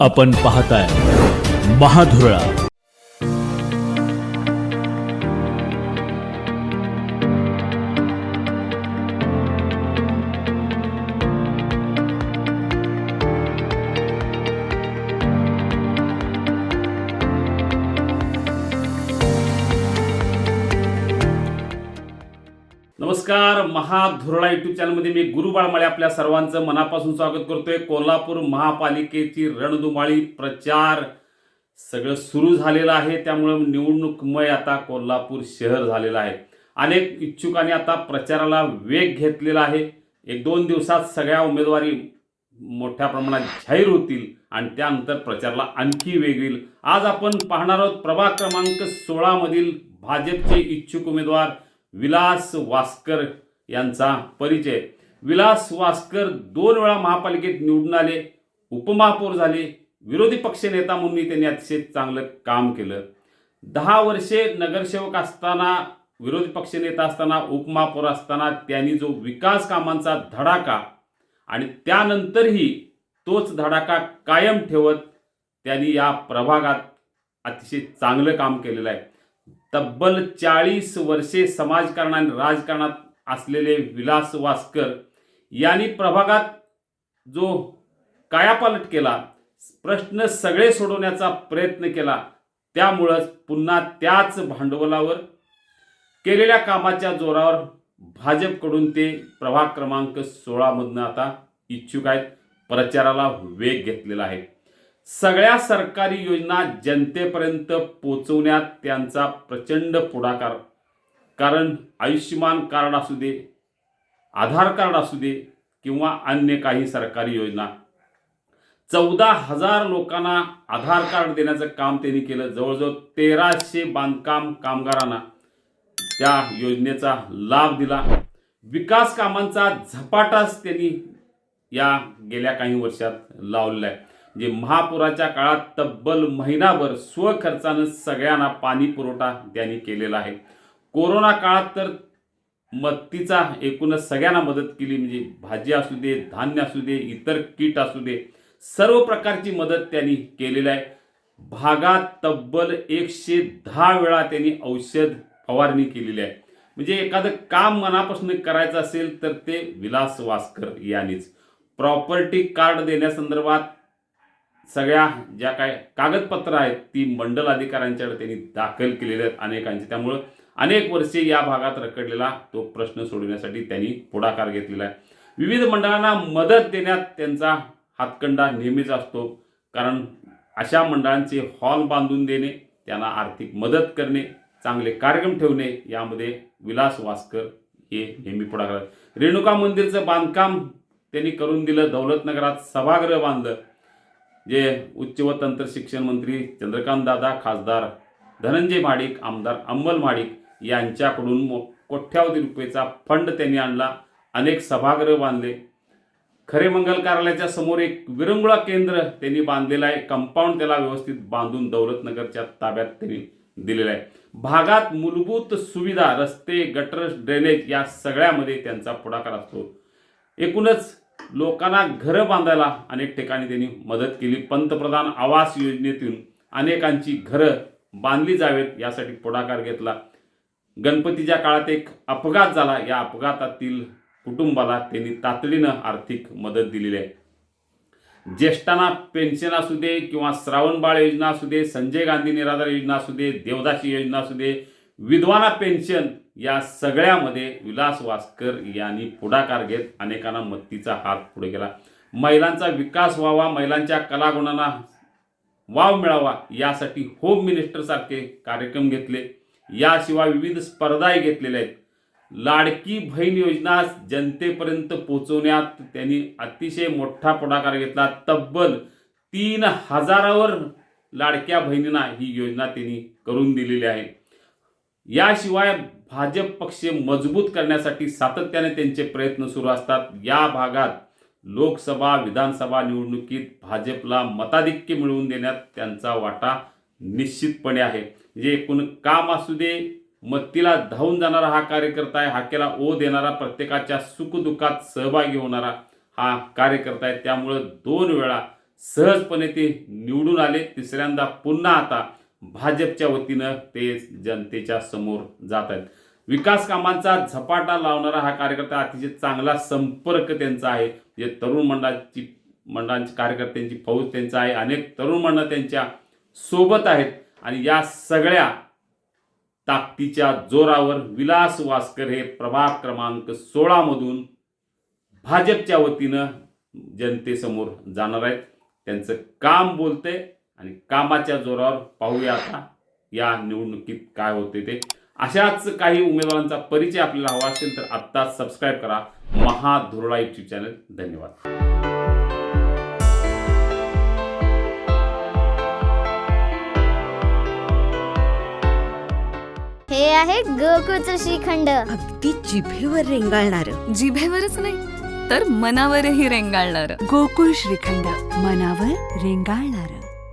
आपण पाहताय महाधुरळा. नमस्कार महाधुरळा युट्यूब चॅनलमध्ये मी गुरुबाळमाळे आपल्या सर्वांचं मनापासून स्वागत करतोय. कोल्हापूर महापालिकेची रणधुमाळी प्रचार सगळं सुरू झालेलं आहे. त्यामुळं निवडणूकमय आता कोल्हापूर शहर झालेलं आहे. अनेक इच्छुकांनी आता प्रचाराला वेग घेतलेला आहे. एक दोन दिवसात सगळ्या उमेदवारी मोठ्या प्रमाणात जाहीर होतील आणि त्यानंतर प्रचाराला आणखी वेग येईल. आज आपण पाहणार आहोत प्रभाग क्रमांक सोळामधील भाजपचे इच्छुक उमेदवार विलास वास्कर यांचा परिचय. विलास वास्कर दोन वेळा महापालिकेत निवडून आले उपमहापौर झाले विरोधी पक्षनेता म्हणून त्यांनी अतिशय चांगलं काम केलं. दहा वर्षे नगरसेवक असताना विरोधी पक्षनेता असताना उपमहापौर असताना त्यांनी जो विकास कामांचा धडाका आणि त्यानंतरही तोच धडाका कायम ठेवत त्यांनी या प्रभागात अतिशय चांगलं काम केलेलं आहे. तब्बल चाळीस वर्षे समाजकारण आणि राजकारणात असलेले विलास वास्कर यांनी प्रभागात जो कायापालट केला प्रश्न सगळे सोडवण्याचा प्रयत्न केला त्यामुळंच पुन्हा त्याच भांडवलावर केलेल्या कामाच्या जोरावर भाजपकडून ते प्रभाग क्रमांक सोळामधनं आता इच्छुक आहेत. प्रचाराला वेग घेतलेला आहे. सगळ्या सरकारी योजना जनतेपर्यंत पोचवण्यात त्यांचा प्रचंड पुढाकार. कारण आयुष्यमान कार्ड असू दे आधार कार्ड असू दे किंवा अन्य काही सरकारी योजना. चौदा हजार लोकांना आधार कार्ड देण्याचं काम त्यांनी केलं. जवळजवळ तेराशे बांधकाम कामगारांना त्या योजनेचा लाभ दिला. विकास कामांचा झपाटाच त्यांनी या गेल्या काही वर्षात लावलेला आहे. म्हणजे महापुराच्या काळात तब्बल महिनाभर स्वखर्चानं सगळ्यांना पाणी पुरवठा त्यांनी केलेला आहे. कोरोना काळात तर मदतीचा एकूणच सगळ्यांना मदत केली म्हणजे भाजी असू दे धान्य असू दे इतर किट असू दे सर्व प्रकारची मदत त्यांनी केलेली आहे. भागात तब्बल एकशे दहा वेळा त्यांनी औषध फवारणी केलेली आहे. म्हणजे एखादं काम मनापासून करायचं असेल तर ते विलास वास्कर यांनीच. प्रॉपर्टी कार्ड देण्यासंदर्भात सगळ्या ज्या काय कागदपत्र आहेत ती मंडल अधिकाऱ्यांच्याकडे त्यांनी दाखल केलेले आहेत अनेकांची. त्यामुळं अनेक वर्षे या भागात रखडलेला तो प्रश्न सोडवण्यासाठी त्यांनी पुढाकार घेतलेला आहे. विविध मंडळांना मदत देण्यात त्यांचा हातखंडा नेहमीच असतो. कारण अशा मंडळांचे हॉल बांधून देणे त्यांना आर्थिक मदत करणे चांगले कार्यक्रम ठेवणे यामध्ये विलास वास्कर हे नेहमी पुढाकार रेणुका मंदिरचं बांधकाम त्यांनी करून दिलं दौलतनगरात सभागृह बांधलं. जे उच्च व तंत्र शिक्षण मंत्री चंद्रकांत दादा खासदार धनंजय माडिक आमदार अंमल माडिक यांच्याकडून मो कोट्यावधी रुपयेचा फंड त्यांनी आणला. अनेक सभागृह बांधले. खरे मंगल कार्यालयाच्या समोर एक विरंगुळा केंद्र त्यांनी बांधलेलं आहे. कंपाऊंड त्याला व्यवस्थित बांधून दौलतनगरच्या ताब्यात त्यांनी दिलेलं आहे. भागात मूलभूत सुविधा रस्ते गटर ड्रेनेज या सगळ्यामध्ये त्यांचा पुढाकार असतो. एकूणच लोकांना घरं बांधायला अनेक ठिकाणी त्यांनी मदत केली. पंतप्रधान आवास योजनेतून अनेकांची घरं बांधली जावेत यासाठी पुढाकार घेतला. गणपतीच्या काळात एक अपघात झाला. या अपघातातील कुटुंबाला त्यांनी तातडीनं आर्थिक मदत दिलेली आहे. ज्येष्ठांना पेन्शन असू दे किंवा श्रावणबाळ योजना असू दे संजय गांधी निराधार योजना असू दे देवदासी योजना असू दे विधवाना पेन्शन या सगळ्यामध्ये विलास वास्कर यांनी पुढाकार घेत अनेकांना मत्तीचा हात पुढे केला. महिलांचा विकास व्हावा महिलांच्या कलागुणांना वाव मिळावा यासाठी होम मिनिस्टरसारखे कार्यक्रम घेतले. याशिवाय विविध स्पर्धाही घेतलेल्या आहेत. लाडकी बहीण योजना जनतेपर्यंत पोहोचवण्यात त्यांनी अतिशय मोठा पुढाकार घेतला. तब्बल तीन हजारावर लाडक्या बहिणींना ही योजना त्यांनी करून दिलेली आहे. याशिवाय भाजप पक्ष मजबूत करण्यासाठी सातत्याने त्यांचे प्रयत्न सुरू असतात. या भागात लोकसभा विधानसभा निवडणुकीत भाजपला मताधिक्य मिळवून देण्यात त्यांचा वाटा निश्चितपणे आहे. म्हणजे एकूण काम असू दे मत्तीला धावून जाणारा हा कार्यकर्ता आहे हाकेला ओ देणारा प्रत्येकाच्या सुखदुःखात सहभागी होणारा हा कार्यकर्ता आहे. त्यामुळं दोन वेळा सहजपणे ते निवडून आले. तिसऱ्यांदा पुन्हा आता भाजपच्या वतीनं ते जनतेच्या समोर जात आहेत. विकास कामांचा झपाटा लावणारा हा कार्यकर्ता अतिशय चांगला संपर्क त्यांचा आहे. जे तरुण मंडळाची मंडळांची कार्यकर्त्यांची फौज त्यांचा आहे. अनेक तरुण मंडळ त्यांच्यासोबत आहेत. आणि या सगळ्या ताकदीच्या जोरावर विलास वास्कर हे प्रभाग क्रमांक सोळामधून भाजपच्या वतीनं जनतेसमोर जाणार आहेत. त्यांचं काम बोलतंय. आणि कामाच्या जोरावर पाहूया आता या निवडणुकीत काय होते ते. अशाच काही उमेदवारांचा परिचय आपल्याला हवा असेल तर आत्ता सबस्क्राईब करा. महाधुरळा युट्यूब चॅनल धन्यवाद. हे आहे गोकुळचं श्रीखंड. अगदी जिभेवर रेंगाळणार. जिभेवरच नाही तर मनावरही रेंगाळणार. गोकुळ श्रीखंड मनावर रेंगाळणार.